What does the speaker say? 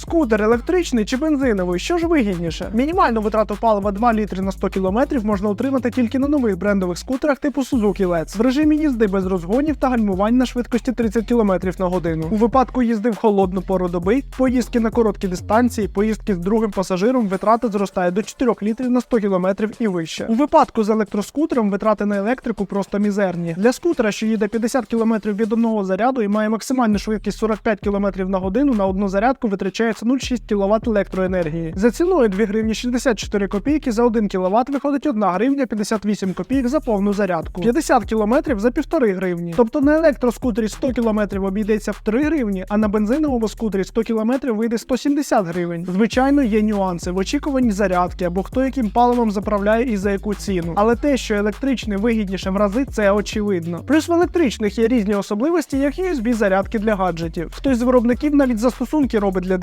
Скутер електричний чи бензиновий, що ж вигідніше? Мінімальну витрату палива 2 літри на 100 км можна отримати тільки на нових брендових скутерах типу Suzuki Let's в режимі їзди без розгонів та гальмувань на швидкості 30 км на годину. У випадку їзди в холодну пору доби, поїздки на короткі дистанції, поїздки з другим пасажиром витрата зростає до 4 літрів на 100 км і вище. У випадку з електроскутером витрати на електрику просто мізерні. Для скутера, що їде 50 км від одного заряду і має максимальну швидкість 45 км на годину, на одну зарядку витрачається 0,6 кВт електроенергії. За ціною 2 гривні 64 копійки за 1 кВт виходить 1 гривня 58 копійок за повну зарядку. 50 км за 1,5 гривні. Тобто на електроскутері 100 км обійдеться в 3 гривні, а на бензиновому скутері 100 км вийде 170 гривень. Звичайно, є нюанси в очікуванні зарядки або хто яким паливом заправляє і за яку ціну. Але те, що електричний вигідніше в рази, це очевидно. Плюс в електричних є різні особливості, як USB зарядки для гаджетів. Хтось з виробників навіть застосунки робить для